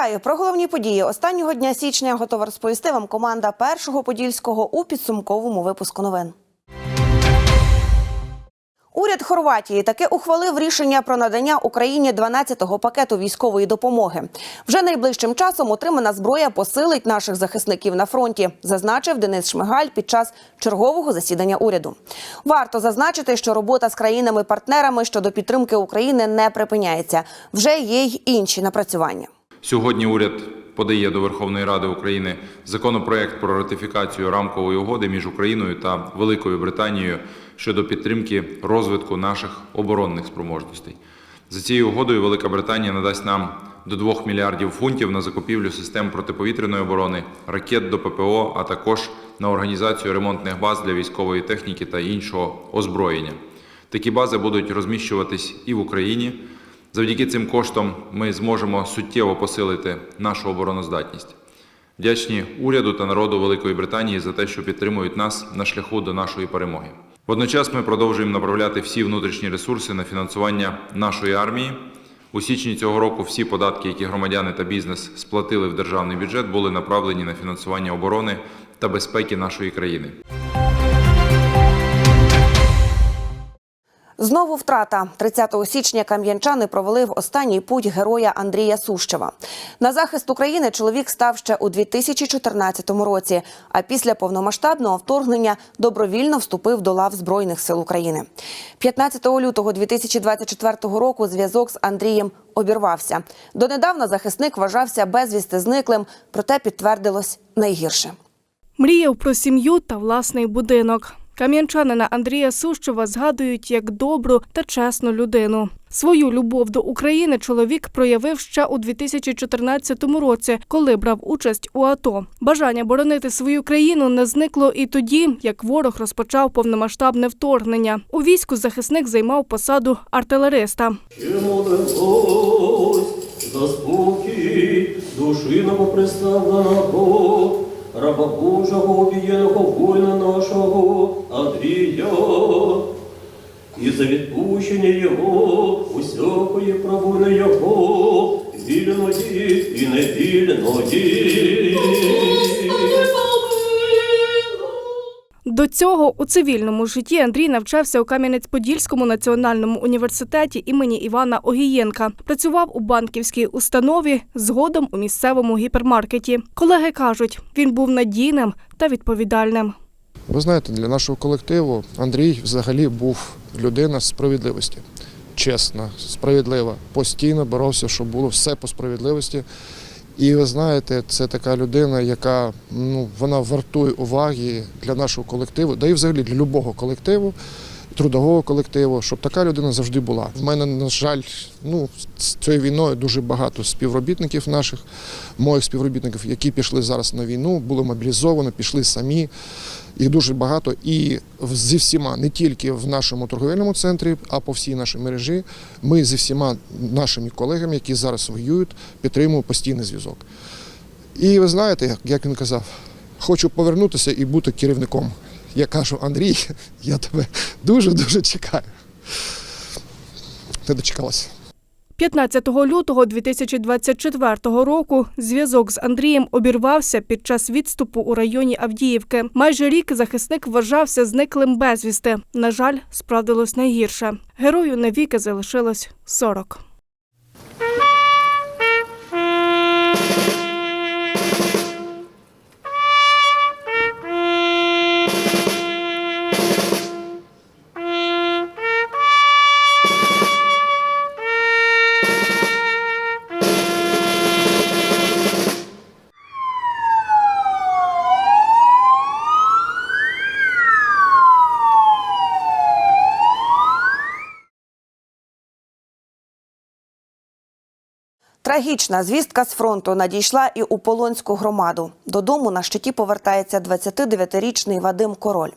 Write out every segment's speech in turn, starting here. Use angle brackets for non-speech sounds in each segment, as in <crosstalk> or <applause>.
Вітаю про головні події останнього дня січня. Готова розповісти вам команда першого подільського у підсумковому випуску новин. Уряд Хорватії таки ухвалив рішення про надання Україні 12-го пакету військової допомоги. Вже найближчим часом отримана зброя посилить наших захисників на фронті, зазначив Денис Шмигаль під час чергового засідання уряду. Варто зазначити, що робота з країнами-партнерами щодо підтримки України не припиняється. Вже є й інші напрацювання. Сьогодні уряд подає до Верховної Ради України законопроект про ратифікацію рамкової угоди між Україною та Великою Британією щодо підтримки розвитку наших оборонних спроможностей. За цією угодою Велика Британія надасть нам до 2 мільярдів фунтів на закупівлю систем протиповітряної оборони, ракет до ППО, а також на організацію ремонтних баз для військової техніки та іншого озброєння. Такі бази будуть розміщуватись і в Україні. Завдяки цим коштам ми зможемо суттєво посилити нашу обороноздатність. Вдячні уряду та народу Великої Британії за те, що підтримують нас на шляху до нашої перемоги. Водночас ми продовжуємо направляти всі внутрішні ресурси на фінансування нашої армії. У січні цього року всі податки, які громадяни та бізнес сплатили в державний бюджет, були направлені на фінансування оборони та безпеки нашої країни. Знову втрата 30 січня кам'янчани провели в останній путь героя Андрія Сущева. На захист України чоловік став ще у 2014 році. А після повномасштабного вторгнення добровільно вступив до лав збройних сил України. 15 лютого 2024 року зв'язок з Андрієм обірвався. Донедавна захисник вважався безвісти зниклим, проте підтвердилось найгірше. Мріяв про сім'ю та власний будинок. Кам'янчанина Андрія Сущова згадують як добру та чесну людину. Свою любов до України чоловік проявив ще у 2014 році, коли брав участь у АТО. Бажання боронити свою країну не зникло і тоді, як ворог розпочав повномасштабне вторгнення. У війську захисник займав посаду артилериста. За спокій душі новоприставленого, раба Божого обієного воїна нашого Андрія, і за відпущення його, усякої провини його, вільної і невільної. До цього у цивільному житті Андрій навчався у Кам'янець-Подільському національному університеті імені Івана Огієнка. Працював у банківській установі, згодом у місцевому гіпермаркеті. Колеги кажуть, він був надійним та відповідальним. Ви знаєте, для нашого колективу Андрій взагалі був людина справедливості. Чесна, справедлива. Постійно боровся, щоб було все по справедливості. І ви знаєте, це така людина, яка ну, вона вартує уваги для нашого колективу, да і взагалі для любого колективу, трудового колективу, щоб така людина завжди була. В мене, на жаль, ну, з цією війною дуже багато співробітників наших, моїх співробітників, які пішли зараз на війну, були мобілізовані, пішли самі. Їх дуже багато і зі всіма, не тільки в нашому торговельному центрі, а по всій нашій мережі. Ми зі всіма нашими колегами, які зараз воюють, підтримуємо постійний зв'язок. І ви знаєте, як- він казав, хочу повернутися і бути керівником. Я кажу, Андрій, <laughs> я тебе дуже-дуже чекаю. Ти дочекалася. 15 лютого 2024 року зв'язок з Андрієм обірвався під час відступу у районі Авдіївки. Майже рік захисник вважався зниклим безвісти. На жаль, справдилось найгірше. Герою навіки залишилось 40. Трагічна звістка з фронту надійшла і у Полонську громаду. Додому на щиті повертається 29-річний Вадим Король.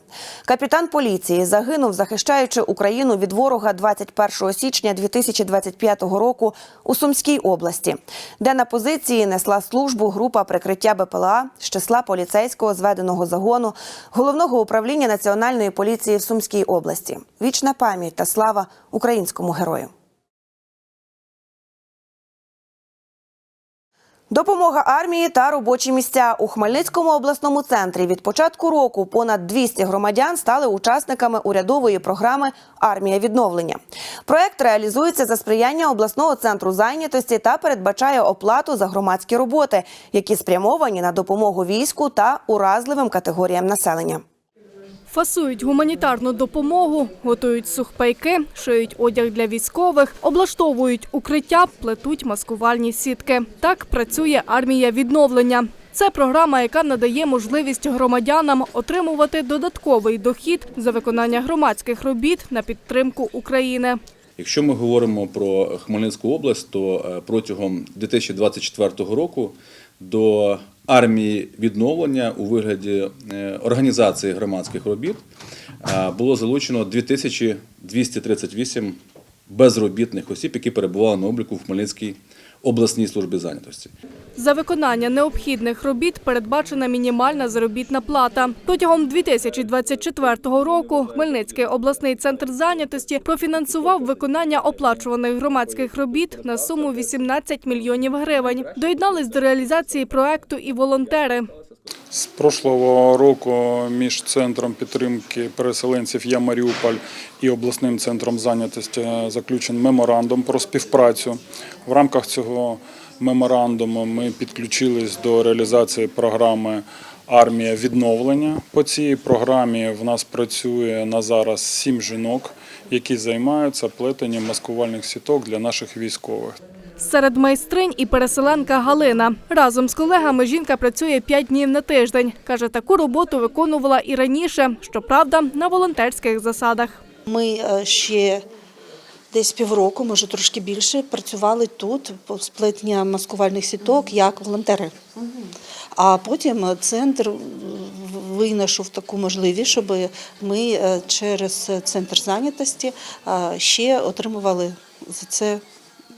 Капітан поліції загинув, захищаючи Україну від ворога 21 січня 2025 року у Сумській області, де на позиції несла службу група прикриття БПЛА з числа поліцейського зведеного загону головного управління національної поліції в Сумській області. Вічна пам'ять та слава українському герою. Допомога армії та робочі місця у Хмельницькому обласному центрі від початку року понад 200 громадян стали учасниками урядової програми Армія відновлення. Проект реалізується за сприяння обласного центру зайнятості та передбачає оплату за громадські роботи, які спрямовані на допомогу війську та уразливим категоріям населення. Фасують гуманітарну допомогу, готують сухпайки, шиють одяг для військових, облаштовують укриття, плетуть маскувальні сітки. Так працює армія відновлення. Це програма, яка надає можливість громадянам отримувати додатковий дохід за виконання громадських робіт на підтримку України. Якщо ми говоримо про Хмельницьку область, то е, протягом 2024 року до армії відновлення у вигляді е, організації громадських робіт е, було залучено 2238 безробітних осіб, які перебували на обліку в Хмельницькій обласній службі зайнятості. За виконання необхідних робіт передбачена мінімальна заробітна плата. Протягом 2024 року Хмельницький обласний центр зайнятості профінансував виконання оплачуваних громадських робіт на суму 18 мільйонів гривень. Доєднались до реалізації проекту і волонтери. З прошлого року між центром підтримки переселенців Я Маріуполь і обласним центром зайнятості заключений меморандум про співпрацю. В рамках цього меморандуму ми підключились до реалізації програми Армія відновлення. По цій програмі в нас працює на зараз сім жінок, які займаються плетенням маскувальних сіток для наших військових. Серед майстринь і переселенка Галина. Разом з колегами жінка працює 5 днів на тиждень. Каже, таку роботу виконувала і раніше, щоправда, на волонтерських засадах. Ми е, ще десь півроку, може трошки більше, працювали тут по сплетення маскувальних сіток як волонтери. А потім центр винайшов таку можливість, щоб ми е, через центр зайнятості е, ще отримували за це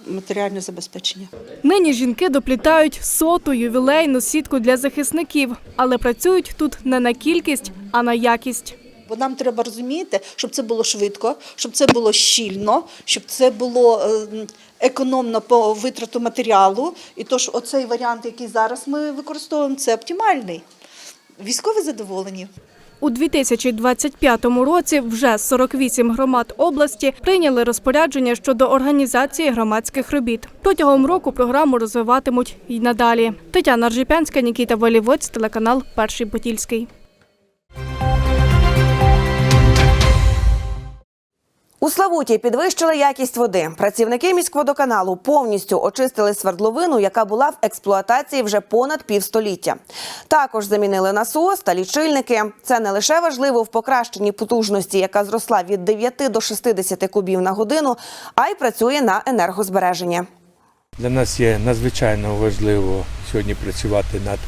матеріальне забезпечення. Нині жінки доплітають соту ювілейну сітку для захисників, але працюють тут не на кількість, а на якість. Бо нам треба розуміти, щоб це було швидко, щоб це було щільно, щоб це було е, економно по витрату матеріалу. І тож оцей варіант, який зараз ми використовуємо, це оптимальний. Військові задоволені. У 2025 році вже 48 громад області прийняли розпорядження щодо організації громадських робіт. Протягом року програму розвиватимуть і надалі. Тетяна Ржипянська, Нікіта Волівець, телеканал Перший Подільський. У Славуті підвищили якість води. Працівники міськводоканалу повністю очистили свердловину, яка була в експлуатації вже понад півстоліття. Також замінили насос та лічильники. Це не лише важливо в покращенні потужності, яка зросла від 9 до 60 кубів на годину, а й працює на енергозбереження. Для нас є надзвичайно важливо сьогодні працювати над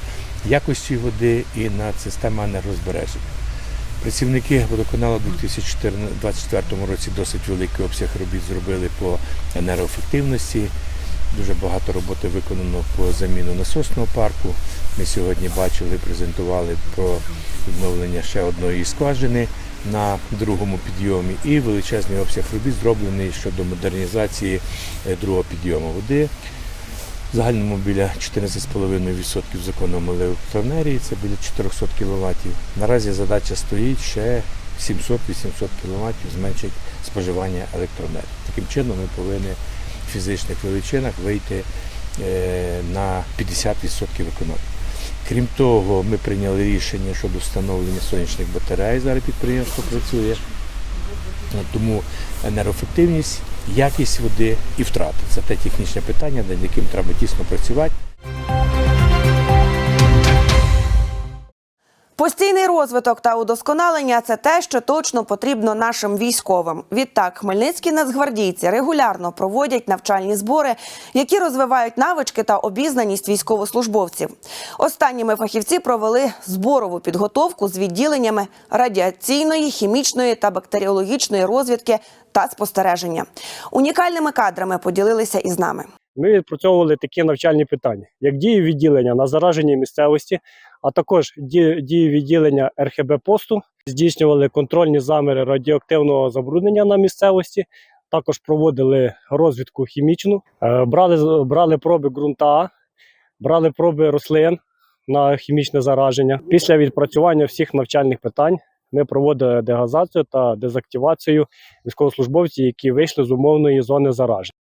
якістю води і над системою енергозбереження. Працівники водоканалу у 2024 році досить великий обсяг робіт зробили по енергоефективності. Дуже багато роботи виконано по заміну насосного парку. Ми сьогодні бачили, презентували про відновлення ще одної скважини на другому підйомі і величезний обсяг робіт зроблений щодо модернізації е, другого підйому води. В загальному біля 14,5% зекономили електроенергії, це біля 400 кВт. Наразі задача стоїть ще 700-800 кВт зменшити споживання електроенергії. Таким чином ми повинні в фізичних величинах вийти е, на 50% економії. Крім того, ми прийняли рішення щодо встановлення сонячних батарей. Зараз підприємство працює. Тому енергоефективність, якість води і втрати це те технічне питання, над яким треба тісно працювати. Постійний розвиток та удосконалення це те, що точно потрібно нашим військовим. Відтак, хмельницькі нацгвардійці регулярно проводять навчальні збори, які розвивають навички та обізнаність військовослужбовців. Останніми фахівці провели зборову підготовку з відділеннями радіаційної, хімічної та бактеріологічної розвідки та спостереження. Унікальними кадрами поділилися із нами. Ми відпрацьовували такі навчальні питання, як дії відділення на зараженій місцевості, а також ді- дії відділення РХБ посту, здійснювали контрольні заміри радіоактивного забруднення на місцевості. Також проводили розвідку хімічну, Е, брали, брали проби ґрунта, брали проби рослин на хімічне зараження. Після відпрацювання всіх навчальних питань ми проводили дегазацію та дезактивацію військовослужбовців, які вийшли з умовної зони зараження.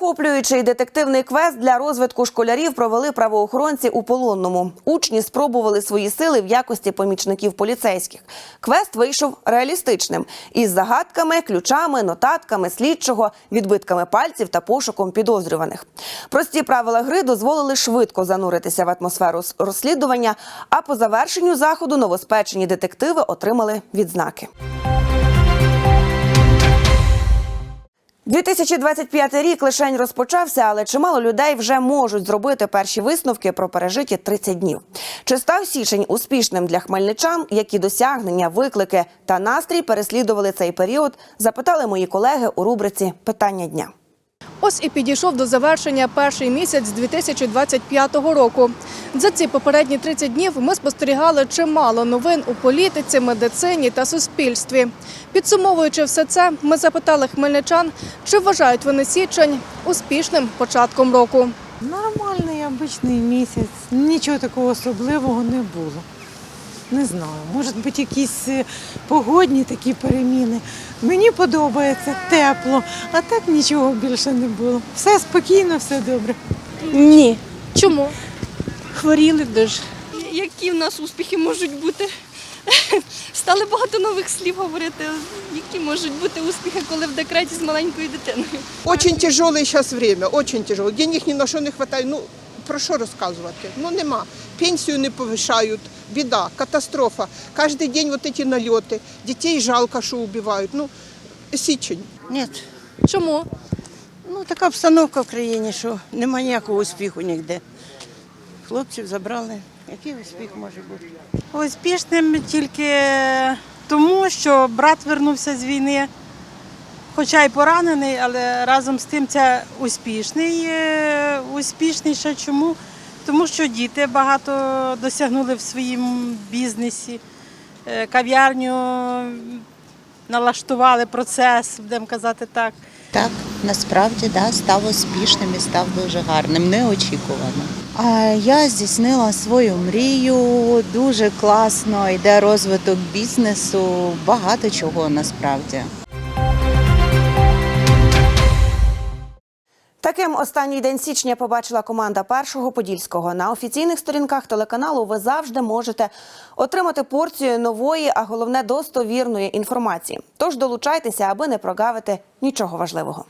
Захоплюючий детективний квест для розвитку школярів провели правоохоронці у полонному. Учні спробували свої сили в якості помічників поліцейських. Квест вийшов реалістичним із загадками, ключами, нотатками слідчого, відбитками пальців та пошуком підозрюваних. Прості правила гри дозволили швидко зануритися в атмосферу розслідування. А по завершенню заходу новоспечені детективи отримали відзнаки. 2025 рік лишень розпочався, але чимало людей вже можуть зробити перші висновки про пережиті 30 днів. Чи став січень успішним для хмельничан? Які досягнення, виклики та настрій переслідували цей період? Запитали мої колеги у рубриці Питання дня. Ось і підійшов до завершення перший місяць 2025 року. За ці попередні 30 днів ми спостерігали чимало новин у політиці, медицині та суспільстві. Підсумовуючи все це, ми запитали хмельничан, чи вважають вони січень успішним початком року. Нормальний обичний місяць. Нічого такого особливого не було. Не знаю, може бути якісь е, погодні такі переміни. Мені подобається тепло, а так нічого більше не було. Все спокійно, все добре. Ні, Чому? Хворіли дуже. Які в нас успіхи можуть бути? Стали багато нових слів говорити. Які можуть бути успіхи, коли в декреті з маленькою дитиною? Очень тяжелое сейчас время, очень тяжело. Денег ні на що не вистачає. Ну, про що розказувати? Ну, нема. Пенсію не повишають, біда, катастрофа. Кожен день вот эти нальоти. Дітей жалко, що вбивають. Ну, січень. Ні, Чому? ну така обстановка в країні, що немає ніякого успіху ніде. Хлопців забрали. Який успіх може бути? Успішним тільки тому, що брат вернувся з війни, хоча й поранений, але разом з тим це успішний. Е, Успішний ще чому? Тому що діти багато досягнули в своєму бізнесі, Е, кав'ярню налаштували процес, будемо казати так. Так, насправді да, став успішним і став дуже гарним, неочікувано. Я здійснила свою мрію, дуже класно йде розвиток бізнесу, багато чого насправді. Таким останній день січня побачила команда першого подільського. На офіційних сторінках телеканалу ви завжди можете отримати порцію нової, а головне достовірної інформації. Тож долучайтеся, аби не прогавити нічого важливого.